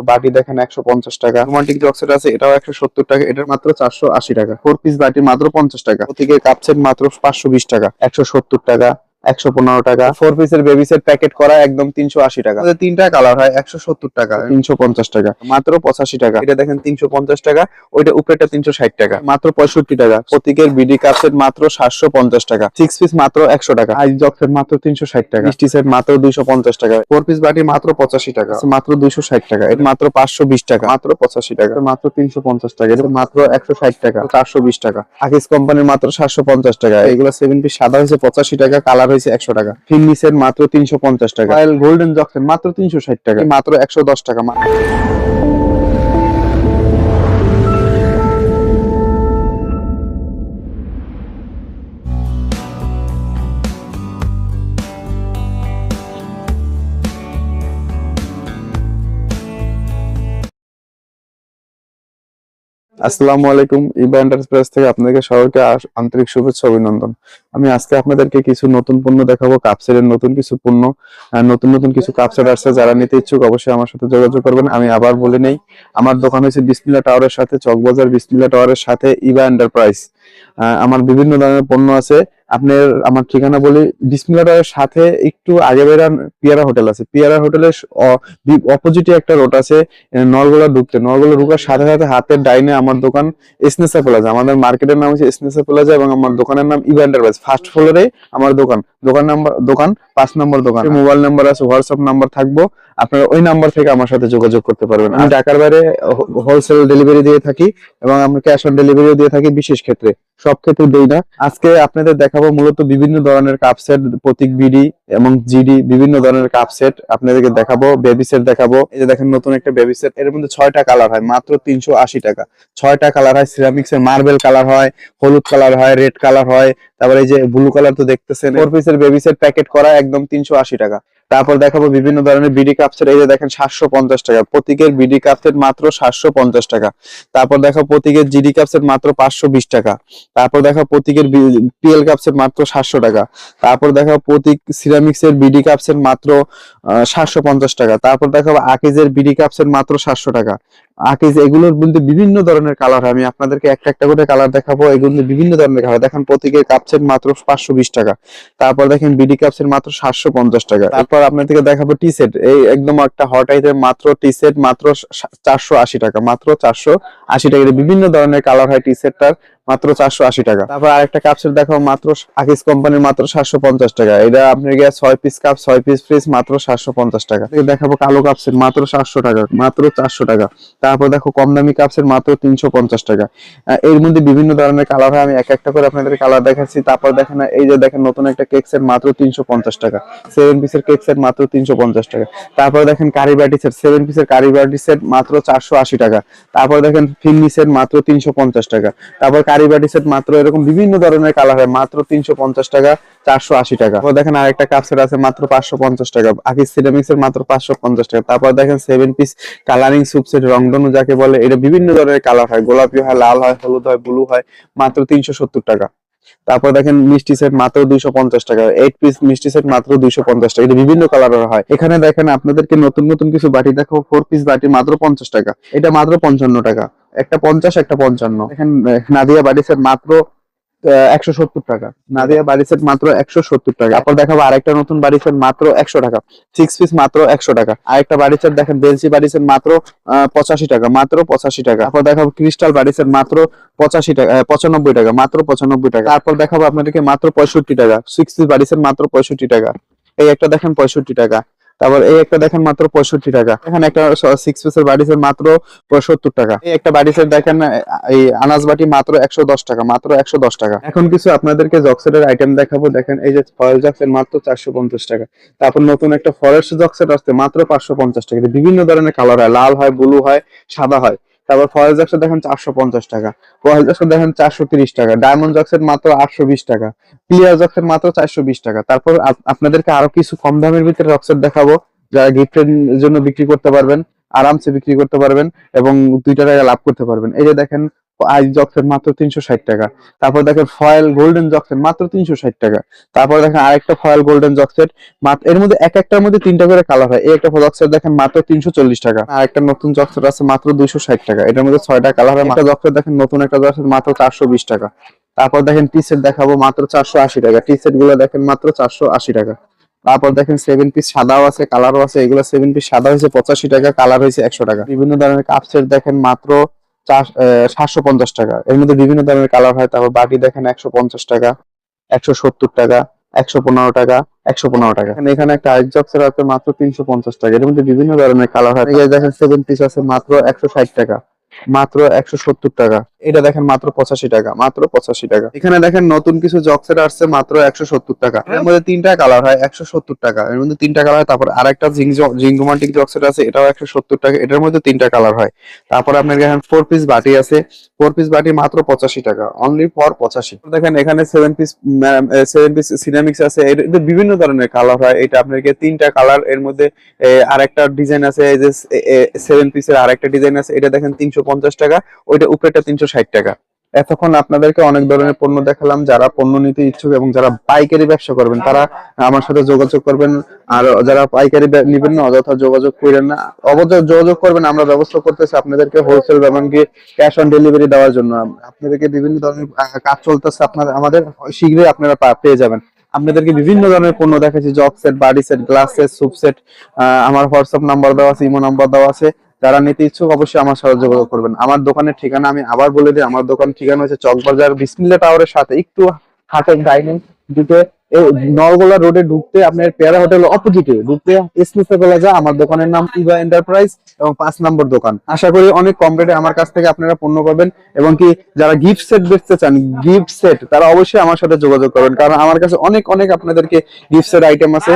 তারপর বাটি দেখেন একশো পঞ্চাশ টাকা। রোমান্টিক অক্সেট আছে, এটাও একশো সত্তর টাকা, এটার মাত্র চারশো আশি টাকা। ফোর পিস বাটি মাত্র পঞ্চাশ টাকা। প্রতীকের কাপ সেট মাত্র পাঁচশো বিশ টাকা, একশো সত্তর টাকা। একশো পনেরো টাকা। ফোর পিসের বেবি সেট প্যাকেট করা একদম তিনশো আশি টাকা। তিনটা কালার হয় একশো সত্তর টাকা। তিনশো পঞ্চাশ টাকা। মাত্র পঁচাশি টাকা। এটা দেখেন তিনশো পঞ্চাশ টাকা ওইটা উপরেটা তিনশো ষাট টাকা। মাত্র পঁয়ষট্টি টাকা। প্রতীকের বিডি কাপ সেট মাত্র সাতশো পঞ্চাশ টাকা। সিক্স পিস মাত্র একশো টাকা। আইস জক সেট মাত্র তিনশো ষাট টাকা। মিষ্টি সেট মাত্র দুইশো পঞ্চাশ টাকা। ফোর পিস বাটি মাত্র পঁচাশি টাকা। মাত্র দুইশো ষাট টাকা। এটা মাত্র পাঁচশো বিশ টাকা। মাত্র পঁচাশি টাকা। মাত্র তিনশো পঞ্চাশ টাকা। এটা মাত্র একশো ষাট টাকা। চারশো বিশ টাকা। আকিস কোম্পানির মাত্র সাতশো পঞ্চাশ টাকা। এগুলো সেভেন পিস সাদা হয়েছে পঁচাশি টাকা। কালার হয়েছে একশো টাকা। ফিনিসের মাত্র তিনশো পঞ্চাশ টাকা। গোল্ডেন জক্সের মাত্র তিনশো ষাট টাকা। মাত্র একশো দশ টাকা। আসসালামু আলাইকুম, ইবা এন্টারপ্রাইজ থেকে আপনাদের সবাইকে আন্তরিক শুভেচ্ছা, অভিনন্দন। আমি আজকে আপনাদেরকে কিছু নতুন পণ্য দেখাবো, কাপসেটের নতুন কিছু পণ্য। নতুন নতুন কিছু কাপসেট আসছে, যারা নিতে ইচ্ছুক অবশ্যই আমার সাথে যোগাযোগ করবেন। আমি আবার বলে নেই, আমার দোকান হয়েছে বিসমিল্লা টাওয়ারের সাথে, চকবাজার বিসমিল্লা টাওয়ারের সাথে ইবা এন্টারপ্রাইজ আমার বিভিন্ন ধরনের পণ্য আছে। আপনার আমার ঠিকানা বলি বিসমিল্লা সাথে একটু আগে বেরান পিয়ারা হোটেল আছে। পিয়ারা হোটেলের অপোজিটে একটা রোড আছে নলগোলা ঢুকতে। নলগোলা ঢুকার সাথে সাথে হাতের ডাইনে আমার দোকান এসনেসা প্লাজা আমাদের মার্কেটের নাম হচ্ছে এসনেসা প্লাজা এবং আমার দোকানের নাম ইভা এন্টারপ্রাইজ ফার্স্ট ফ্লোরে আমার দোকান। দোকান নাম্বার দোকান, পাঁচ নম্বর দোকান। মোবাইল নাম্বার আছে হোয়াটসঅ্যাপ নাম্বার থাকব। আপনারা ওই নাম্বার থেকে আমার সাথে যোগাযোগ করতে পারবেন। আমি ঢাকার বাইরে হোলসেল ডেলিভারি দিয়ে থাকি এবং আমরা ক্যাশ অন ডেলিভারিও দিয়ে থাকি বিশেষ ক্ষেত্রে। সব ক্ষেত্রে দেই না। আজকে আপনাদের দেখাবো মূলত বিভিন্ন ধরনের কাপ সেট প্রতীক বিডি এবং জিডি বিভিন্ন ধরনের কাপ সেট আপনাদেরকে দেখাবো বেবি সেট দেখাবো। এই যে দেখেন নতুন একটা বেবি সেট এর মধ্যে ছয়টা কালার হয় মাত্র তিনশো আশি টাকা। ছয়টা কালার হয় সিরামিক্স এর মার্বেল কালার হয় হলুদ কালার হয় রেড কালার হয় তারপরে এই যে ব্লু কালার তো দেখতেছেন ফোর পিসের বেবি সেট প্যাকেট করা একদম তিনশো আশি টাকা। তারপর দেখাবো বিভিন্ন ধরনের বিডি কাপ সেট এই যে দেখেন সাতশো পঞ্চাশ টাকা। প্রতীকের বিডি কাপ সেট মাত্র সাতশো পঞ্চাশ টাকা। তারপর দেখো প্রতীকের জিডি কাপ সেট মাত্র পাঁচশো বিশ টাকা। তারপর দেখো প্রতীকের পিএল কাপ সেট মাত্র সাতশো টাকা। তারপর দেখো প্রতীক সিরামিক্স এর বিডি কাপ সেট মাত্র সাতশো পঞ্চাশ টাকা। তারপর দেখো আকিজের বিডি কাপ সেট মাত্র সাতশো টাকা। আকিজ এগুলোর মধ্যে বিভিন্ন ধরনের কালার হয়। আমি আপনাদেরকে একটা একটা করে কালার দেখাবো। এগুলো বিভিন্ন ধরনের কালার দেখেন প্রতীকের কাপসের মাত্র পাঁচশো বিশ টাকা। তারপর দেখেন বিডি কাপসের মাত্র সাতশো পঞ্চাশ টাকা। তারপর আপনাদেরকে দেখাবো টি সেট এই একদম একটা হট আইটেম মাত্র টি সেট মাত্র চারশো আশি টাকা মাত্র চারশো আশি টাকা। বিভিন্ন ধরনের কালার হয় টি সেটটার মাত্র চারশো আশি টাকা। তারপর আরেকটা কাপ সেট দেখাবো মাত্র আকিস কোম্পানির মাত্র সাতশো পঞ্চাশ টাকা। এটা আপনার গিয়ে ছয় পিস কাপ ছয় পিস ফ্রিজ মাত্র সাতশো পঞ্চাশ টাকা। দেখাবো কালো কাপসেট মাত্র সাতশো টাকা, মাত্র চারশো টাকা। তারপর দেখো কম দামি কাপসেট মাত্র তিনশো পঞ্চাশ টাকা। এর মধ্যে বিভিন্ন ধরনের কালার হয়, আমি এক একটা করে আপনাদের কালার দেখাচ্ছি। তারপর দেখেন, এই যে দেখেন নতুন একটা কেক সেট মাত্র তিনশো পঞ্চাশ টাকা। সেভেন পিসের কেক সেট মাত্র তিনশো পঞ্চাশ টাকা। তারপর দেখেন কারি বাটি সেট সেভেন পিসের কারি বাটি সেট মাত্র চারশো আশি টাকা। তারপর দেখেন ফিন্নি সেট মাত্র তিনশো পঞ্চাশ টাকা। তারপর কারি বাটি সেট মাত্র এরকম বিভিন্ন ধরনের কালার হয়। মাত্র তিনশো পঞ্চাশ টাকা, চারশো আশি টাকা। দেখেন আরেকটা কাপ সেট আছে, মাত্র পাঁচশো পঞ্চাশ টাকা। আকিস সিরামিক্স এর মাত্র পাঁচশো পঞ্চাশ টাকা। তারপর দেখেন seven piece colouring soup set রংধনু যাকে বলে, এটা বিভিন্ন ধরনের কালার হয়। গোলাপি হয়, লাল হয়, হলুদ হয় ব্লু হয়, মাত্র তিনশো সত্তর টাকা। তারপর দেখেন মিষ্টি সেট মাত্র দুইশো পঞ্চাশ টাকা। এইট পিস মিষ্টি সেট মাত্র দুইশো পঞ্চাশ টাকা। এটা বিভিন্ন কালারের হয়। এখানে দেখেন আপনাদেরকে নতুন নতুন কিছু বাটি দেখো ফোর পিস বাটি মাত্র পঞ্চাশ টাকা। এটা মাত্র পঞ্চান্ন টাকা। একটা পঞ্চাশ একটা পঞ্চান্ন। আহ, নাদিয়া বাটি সেট মাত্র একশো সত্তর টাকা। নাদিয়া বাড়ি মাত্র একশো সত্তর টাকা। দেখাবো নতুন বাড়ি মাত্র একশো টাকা। সিক্স পিস মাত্র একশো টাকা। আরেকটা বাড়ি দেখেন বাড়ি আহ, পঁচাশি টাকা মাত্র পঁচাশি টাকা। ক্রিস্টাল বাড়ি সেট মাত্র পঁচাশি টাকা পঁচানব্বই টাকা মাত্র পঁচানব্বই টাকা। তারপর দেখাবো আপনাদেরকে মাত্র পঁয়ষট্টি টাকা। সিক্স পিস বাড়ি মাত্র পঁয়ষট্টি টাকা। এই একটা দেখেন পঁয়ষট্টি টাকা। তারপর এই একটা দেখেন মাত্র পঁয়ষট্টি টাকা। এখানে একটা সিক্স পিসের বাড়ি সেট মাত্র পঁয়ষট্টি টাকা। এই একটা বাড়ি সেট দেখেন এই আনাজ বাটি মাত্র একশো দশ টাকা, মাত্র একশো দশ টাকা। এখন কিছু আপনাদেরকে জকসেটের আইটেম দেখাবো। দেখেন, এই যে ফয়েল জক্সেট মাত্র চারশো পঞ্চাশ টাকা। তারপর নতুন একটা ফরেস্ট জকসেট আসছে, মাত্র পাঁচশো পঞ্চাশ টাকা। বিভিন্ন ধরনের কালার হয়। লাল হয় ব্লু হয়, সাদা হয়। তারপর ফয়েল জক্সেট দেখেন চারশো পঞ্চাশ টাকা ফয়েল জক্সেট দেখেন চারশো তিরিশ টাকা ডায়মন্ড জক্সের মাত্র আটশো বিশ টাকা ক্লিয়ার জক্সের মাত্র চারশো বিশ টাকা। তারপর আপনাদেরকে আরও কিছু কম দামের ভিতরে জক্সেট দেখাবো, যারা গিফটের জন্য বিক্রি করতে পারবেন, আরামসে বিক্রি করতে পারবেন এবং দুইটা টাকা লাভ করতে পারবেন। এই যে দেখেন আইস জক্সের মাত্র তিনশো ষাট টাকা। তারপর দেখেন ফয়েল গোল্ডেন জক্সের মাত্র তিনশো ষাট টাকা। তারপর দেখেন আরেকটা ফয়েল গোল্ডেন জক্সের এর মধ্যে এক একটার মধ্যে তিনটা করে কালার হয়। এই একটা জক্সের দেখেন মাত্র তিনশো চল্লিশ টাকা। আর একটা নতুন জক্সের আছে মাত্র দুইশো ষাট টাকা। এটার মধ্যে ছয়টা কালার হয়। একটা জক্সের দেখেন নতুন একটা জক্সের মাত্র চারশো বিশ টাকা। তারপর দেখেন টি সেট দেখাবো মাত্র চারশো আশি টাকা। টি সেটগুলো দেখেন মাত্র চারশো আশি টাকা। তারপর দেখেন সেভেন পিস সাদাও আছে কালারও আছে। এগুলো সেভেন পিস সাদা হয়েছে পঁচাশি টাকা কালার হয়েছে একশো টাকা। বিভিন্ন ধরনের কাপ সেট দেখেন মাত্র সাতশো পঞ্চাশ টাকা। এর মধ্যে বিভিন্ন ধরনের কালার হয়। তারপর বাটি দেখেন একশো পঞ্চাশ টাকা, একশো সত্তর টাকা, একশো পনেরো টাকা, একশো পনেরো টাকা। এখানে- একটা আইস জক্সের আছে মাত্র তিনশো পঞ্চাশ টাকা। এর মধ্যে বিভিন্ন ধরনের কালার হয়। দেখেন সেভেন পিস আছে মাত্র একশো ষাট টাকা, মাত্র একশো সত্তর টাকা। এটা দেখেন মাত্র পঁচাশি টাকা মাত্র পঁচাশি টাকা। এখানে দেখেন নতুন কিছু জক্সের আসছে মাত্র একশো সত্তর টাকা। এর মধ্যে তিনটা কালার হয় একশো সত্তর টাকা। এর মধ্যে তিনটা কালার তারপর আরেকটা জিঙ্গোমাটিক জক্সের আছে এটাও একশো সত্তর টাকা। এটার মধ্যে তিনটা কালার হয়। তারপর আপনার এখানে ফোর পিস বাটি আছে। ফোর পিস বাটি মাত্র পঁচাশি টাকা অনলি ফর পঁচাশি। দেখেন এখানে seven piece seven piece ceramics আছে। এর এর বিভিন্ন ধরনের কালার হয়। এটা আপনাকে তিনটা কালারের মধ্যে এ, আরেকটা ডিজাইন আছে এই যে সেভেন পিসের আর একটা ডিজাইন আছে। এটা দেখেন তিনশো পঞ্চাশ টাকা। ওইটা উপরেটা তিনশো ষাট টাকা। এতক্ষণ আপনাদেরকে অনেক ধরনের পণ্য দেখালাম, যারা পণ্য নিতে ইচ্ছুক এবং যারা পাইকারি ব্যবসা করবেন, তারা আমার সাথে যোগাযোগ করবেন। আর যারা পাইকারি নিবেন না, অযথা যোগাযোগ করেন না। অবশ্য যোগাযোগ করবেন, আমরা ব্যবস্থা করতেছি আপনাদেরকে হোলসেল এমনকি ক্যাশ অন ডেলিভারি দেওয়ার জন্য। আপনাদেরকে বিভিন্ন ধরনের কাজ চলতেছে আপনাদের আমাদের শীঘ্রই আপনারা পেয়ে যাবেন। আপনাদেরকে বিভিন্ন ধরনের পণ্য দেখাচ্ছি, jug set বাডি set glass set soup set আমার হোয়াটসঅ্যাপ নাম্বার দেওয়া আছে ইমো নাম্বার দেওয়া আছে। যারা নিতে ইচ্ছুক অবশ্যই আমার সাথে যোগাযোগ করবেন। আমার দোকানের ঠিকানা আমি আবার বলে দিই, আমার দোকান ঠিকানা হচ্ছে চকবাজার বিসমিল্লা টাওয়ারের সাথে, একটু হাটের ডাইনিং ঢুকে এই নরগোলা রোডে ঢুকতে আপনার পেয়ারা হোটেল অপোজিটে ঢুকতে এসমিসে যা, আমার দোকানের নাম ইভা এন্টারপ্রাইজ এবং পাঁচ নম্বর দোকান। আশা করি অনেক কম রেটে আমার কাছ থেকে আপনারা পণ্য পাবেন এবং কি যারা গিফট সেট বেচতে চান গিফট সেট তারা অবশ্যই আমার সাথে যোগাযোগ করবেন। কারণ আমার কাছে অনেক অনেক আপনাদেরকে গিফট সেট আইটেম আছে।